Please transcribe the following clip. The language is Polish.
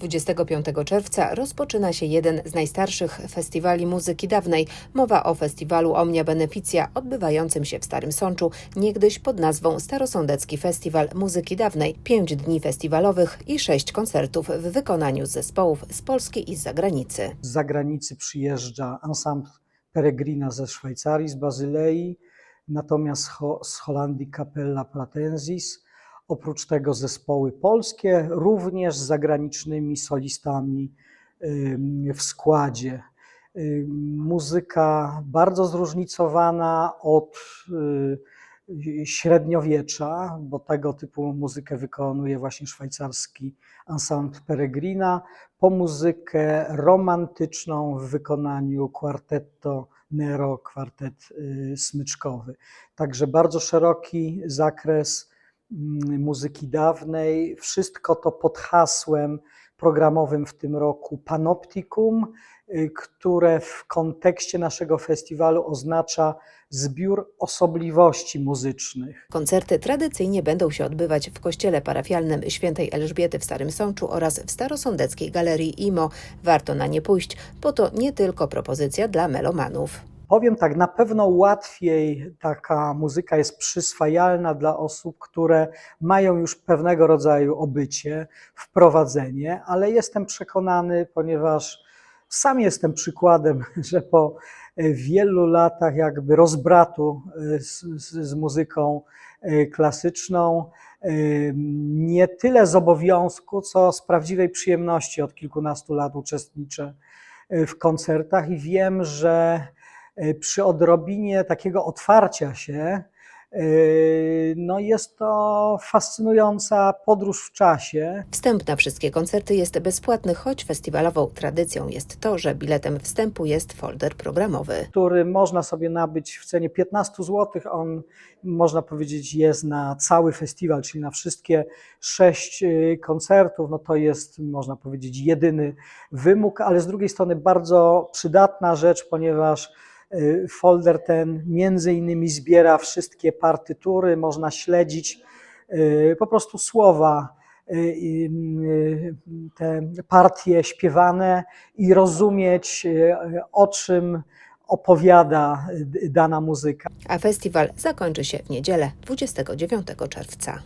25 czerwca rozpoczyna się jeden z najstarszych festiwali muzyki dawnej. Mowa o festiwalu Omnia Beneficia odbywającym się w Starym Sączu, niegdyś pod nazwą Starosądecki Festiwal Muzyki Dawnej. Pięć dni festiwalowych i sześć koncertów w wykonaniu zespołów z Polski i z zagranicy. Z zagranicy przyjeżdża ensemble Peregrina ze Szwajcarii, z Bazylei, natomiast z Holandii Capella Pratensis. Oprócz tego zespoły polskie, również z zagranicznymi solistami w składzie. Muzyka bardzo zróżnicowana od y, średniowiecza, bo tego typu muzykę wykonuje właśnie szwajcarski ensemble Peregrina, po muzykę romantyczną w wykonaniu kwartetto Nero, kwartet y, smyczkowy. Także bardzo szeroki zakres muzyki dawnej. Wszystko to pod hasłem programowym w tym roku Panoptikum, y, które w kontekście naszego festiwalu oznacza zbiór osobliwości muzycznych. Koncerty tradycyjnie będą się odbywać w kościele parafialnym świętej Elżbiety w Starym Sączu oraz w Starosądeckiej Galerii IMO. Warto na nie pójść, bo to nie tylko propozycja dla melomanów. Powiem tak, na pewno łatwiej taka muzyka jest przyswajalna dla osób, które mają już pewnego rodzaju obycie, wprowadzenie, ale jestem przekonany, ponieważ sam jestem przykładem, że po wielu latach jakby rozbratu z, z, z muzyką e, klasyczną, e, nie tyle z obowiązku, co z prawdziwej przyjemności. Od kilkunastu lat uczestniczę w koncertach i wiem, że przy odrobinie takiego otwarcia się, e, no jest to fascynująca podróż w czasie. Wstęp na wszystkie koncerty jest bezpłatny, choć festiwalową tradycją jest to, że biletem wstępu jest folder programowy. który można sobie nabyć w cenie 15 zł. On, można powiedzieć, jest na cały festiwal, czyli na wszystkie sześć y, koncertów. No to jest, można powiedzieć, jedyny wymóg, ale z drugiej strony bardzo przydatna rzecz, ponieważ folder ten między innymi zbiera wszystkie partytury, można śledzić y, po prostu słowa y, y, te partie śpiewane i rozumieć, y, o czym opowiada y, dana muzyka. A festiwal zakończy się w niedzielę 29 czerwca.